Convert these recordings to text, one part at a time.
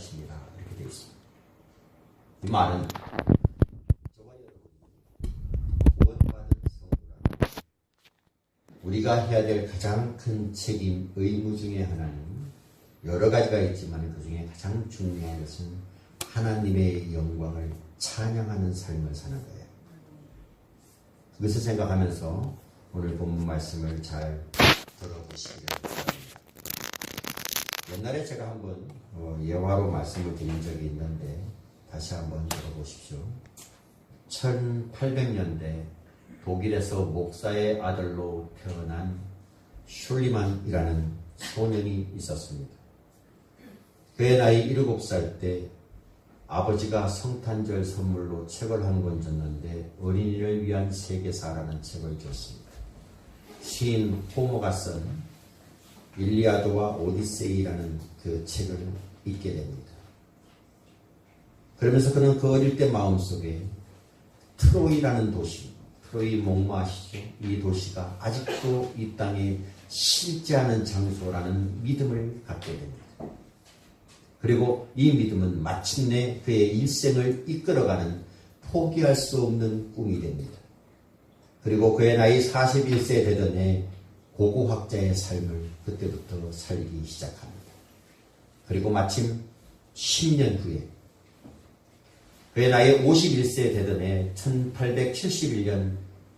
것입니다. 이렇게 되어 있습니다. 이 말은 우리가 해야 될 가장 큰 책임, 의무 중에 하나는 여러 가지가 있지만 그 중에 가장 중요한 것은 하나님의 영광을 찬양하는 삶을 사는 거예요. 그것을 생각하면서 오늘 본문 말씀을 잘 들어보시기를 바랍니다. 옛날에 제가 한번 어, 예화로 말씀을 드린 적이 있는데 다시 한번 들어보십시오. 1800년대 독일에서 목사의 아들로 태어난 슐리만이라는 소년이 있었습니다. 그의 나이 7살 때 아버지가 성탄절 선물로 책을 한 권 줬는데 어린이를 위한 세계사라는 책을 줬습니다. 시인 호모가 쓴 일리아드와 오디세이라는 그 책을 읽게 됩니다. 그러면서 그는 그 어릴 때 마음속에 트로이라는 도시, 트로이 목마 아시죠? 이 도시가 아직도 이 땅에 않은 장소라는 믿음을 갖게 됩니다. 그리고 이 믿음은 마침내 그의 일생을 이끌어가는 포기할 수 없는 꿈이 됩니다. 그리고 그의 나이 41세 되던 해 고고학자의 삶을 그때부터 살기 시작합니다. 그리고 마침 10년 후에 그의 나이 51세 되던 해 1871년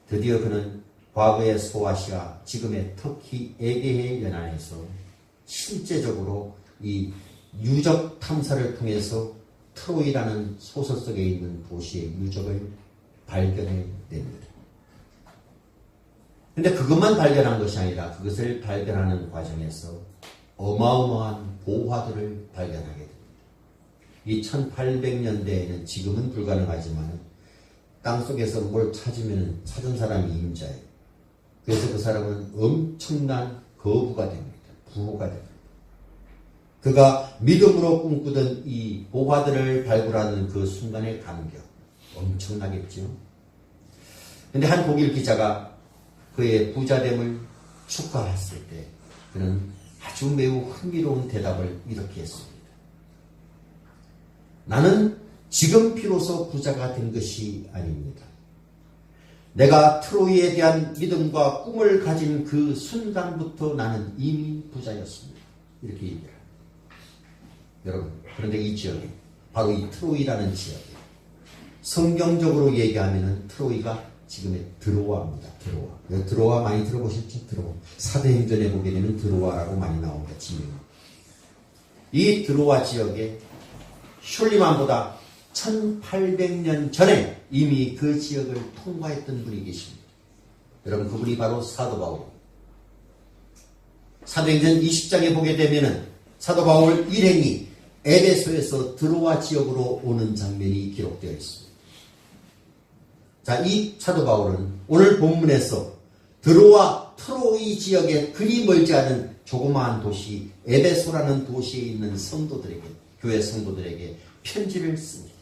드디어 그는 과거의 소아시아, 지금의 터키 에게해 연안에서 실제적으로 이 유적 탐사를 통해서 트로이라는 소설 속에 있는 도시의 유적을 발견해 냅니다. 근데 그것만 발견한 것이 아니라 그것을 발견하는 과정에서 어마어마한 보화들을 발견하게 됩니다. 이 1800년대에는 지금은 불가능하지만 땅속에서 뭘 찾으면 찾은 사람이 임자예요. 그래서 그 사람은 엄청난 거부가 됩니다. 부호가 됩니다. 그가 믿음으로 꿈꾸던 이 보화들을 발굴하는 그 순간의 감격 엄청나겠죠. 근데 한 독일 기자가 그의 부자됨을 축하했을 때 그는 아주 매우 흥미로운 대답을 이렇게 했습니다. 나는 지금 비로소 부자가 된 것이 아닙니다. 내가 트로이에 대한 믿음과 꿈을 가진 그 순간부터 나는 이미 부자였습니다. 이렇게 얘기합니다. 여러분, 그런데 이 지역에, 바로 이 트로이라는 지역에, 성경적으로 얘기하면은 트로이가 지금의 드로아입니다. 드로아. 드로아 많이 들어보셨죠? 드로아. 사도행전에 보게 되면 드로아라고 많이 나옵니다. 지명. 이 드로아 지역에 슐리만보다 1800년 전에 이미 그 지역을 통과했던 분이 계십니다. 여러분, 그분이 바로 사도 바울. 사도행전 20장에 보게 되면은 사도 바울 일행이 에베소에서 드로아 지역으로 오는 장면이 기록되어 있습니다. 자, 이 사도 바울은 오늘 본문에서 드로아 트로이 지역에 그리 멀지 않은 조그마한 도시 에베소라는 도시에 있는 성도들에게 교회 성도들에게 편지를 씁니다.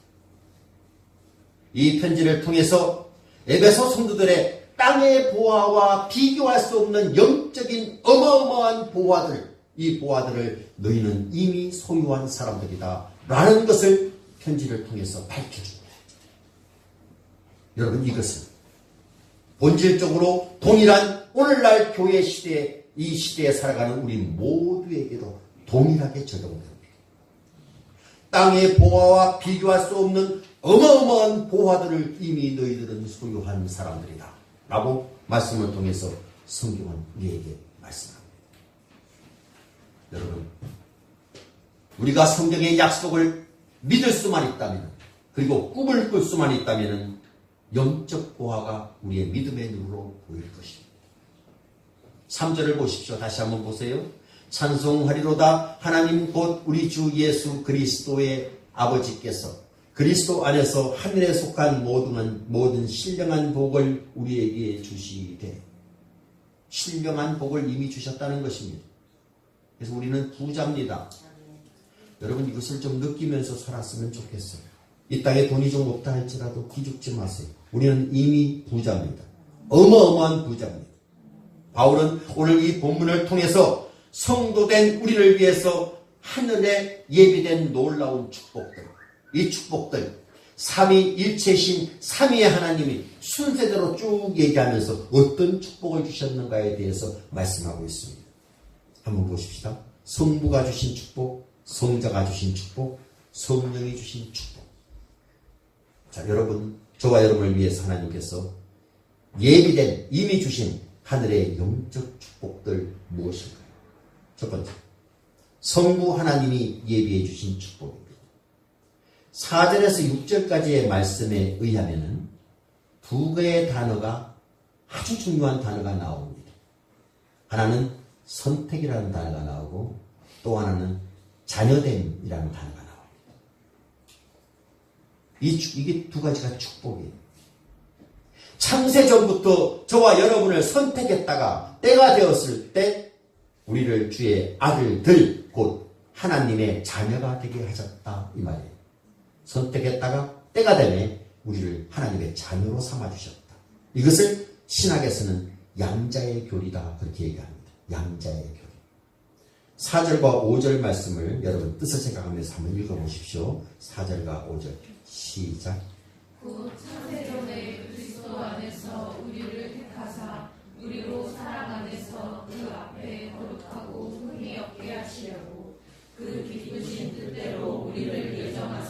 이 편지를 통해서 에베소 성도들의 땅의 보화와 비교할 수 없는 영적인 어마어마한 보화들, 이 보화들을 너희는 이미 소유한 사람들이다. 라는 것을 편지를 통해서 밝혀줍니다. 여러분, 이것은 본질적으로 동일한 오늘날 교회 시대에, 이 시대에 살아가는 우리 모두에게도 동일하게 적용됩니다. 땅의 보화와 비교할 수 없는 어마어마한 보화들을 이미 너희들은 소유한 사람들이다. 라고 말씀을 통해서 성경은 우리에게 말씀합니다. 여러분, 우리가 성경의 약속을 믿을 수만 있다면, 그리고 꿈을 꿀 수만 있다면, 영적 보화가 우리의 믿음의 눈으로 보일 것입니다. 3절을 보십시오. 다시 한번 보세요. 찬송하리로다 하나님 곧 우리 주 예수 그리스도의 아버지께서 그리스도 안에서 하늘에 속한 모든, 모든 신령한 복을 우리에게 주시되 신령한 복을 이미 주셨다는 것입니다. 그래서 우리는 부자입니다. 여러분 이것을 좀 느끼면서 살았으면 좋겠어요. 이 땅에 돈이 좀 없다 할지라도 기죽지 마세요. 우리는 이미 부자입니다. 어마어마한 부자입니다. 바울은 오늘 이 본문을 통해서 성도된 우리를 위해서 하늘에 예비된 놀라운 축복들, 이 축복들, 삼위 일체신 삼위의 하나님이 순서대로 쭉 얘기하면서 어떤 축복을 주셨는가에 대해서 말씀하고 있습니다. 한번 보십시다. 성부가 주신 축복, 성자가 주신 축복, 성령이 주신 축복. 자, 여러분, 저와 여러분을 위해서 하나님께서 예비된 이미 주신 하늘의 영적 축복들 무엇일까요? 첫 번째, 성부 하나님이 예비해 주신 축복입니다. 4절에서 6절까지의 말씀에 의하면은 두 개의 단어가 아주 중요한 단어가 나옵니다. 하나는 선택이라는 단어가 나오고 또 하나는 자녀됨이라는 단어가 나옵니다. 이, 축- 이게 두 가지가 축복이에요. 창세전부터 저와 여러분을 선택했다가 때가 되었을 때 우리를 주의 아들들 곧 하나님의 자녀가 되게 하셨다 이 말이에요. 선택했다가 때가 되매 우리를 하나님의 자녀로 삼아 주셨다. 이것을 신학에서는 양자의 교리다 그렇게 얘기합니다. 양자의 교리. 4절과 5절 말씀을 여러분 뜻을 생각하면서 한번 읽어보십시오. 4절과 5절 시작. 곧 창세전에 그리스도 안에서 우리를 택하사 우리로 사랑 안에서 그 앞에 거룩하고 흠이 없게 하시려고 그 기쁘신 뜻대로 우리를 예정하사